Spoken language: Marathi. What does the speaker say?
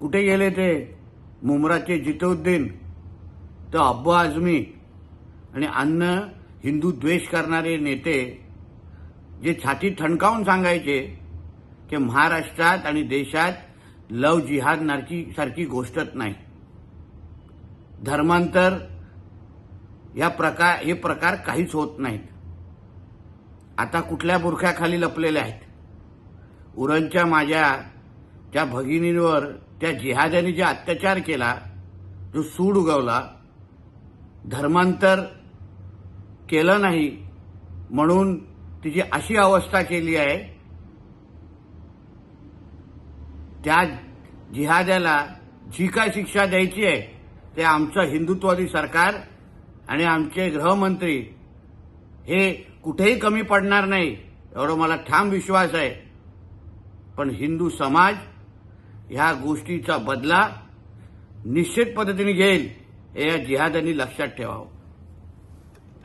कुठे गेले ते? मुमराचे जितउद्दीन तर अब्बा आझमी आणि अन्न हिंदू द्वेष करणारे नेते जे छाती ठणकावून सांगायचे की महाराष्ट्रात आणि देशात लव जिहाद नारची सारखी गोष्टच नाही. धर्मांतर या प्रकार हे प्रकार काहीच होत नाहीत. आता कुठल्या बुरख्याखाली लपलेले आहेत? उरणच्या माझ्या त्या भगिनींवर त्या जिहाद्याने जे अत्याचार केला जो सूड उगवला धर्मांतर केलं नाही म्हणून तिची अशी अवस्था केली आहे त्या जिहाद्याला जी काय शिक्षा द्यायची आहे ते आमचं हिंदुत्ववादी सरकार आणि आमचे गृहमंत्री हे कुठेही कमी पडणार नाही एवढा मला ठाम विश्वास आहे. पण हिंदू समाज ह्या गोष्टीचा बदला निश्चित पद्धतीने घेईल हे या जिहादांनी लक्षात ठेवावं.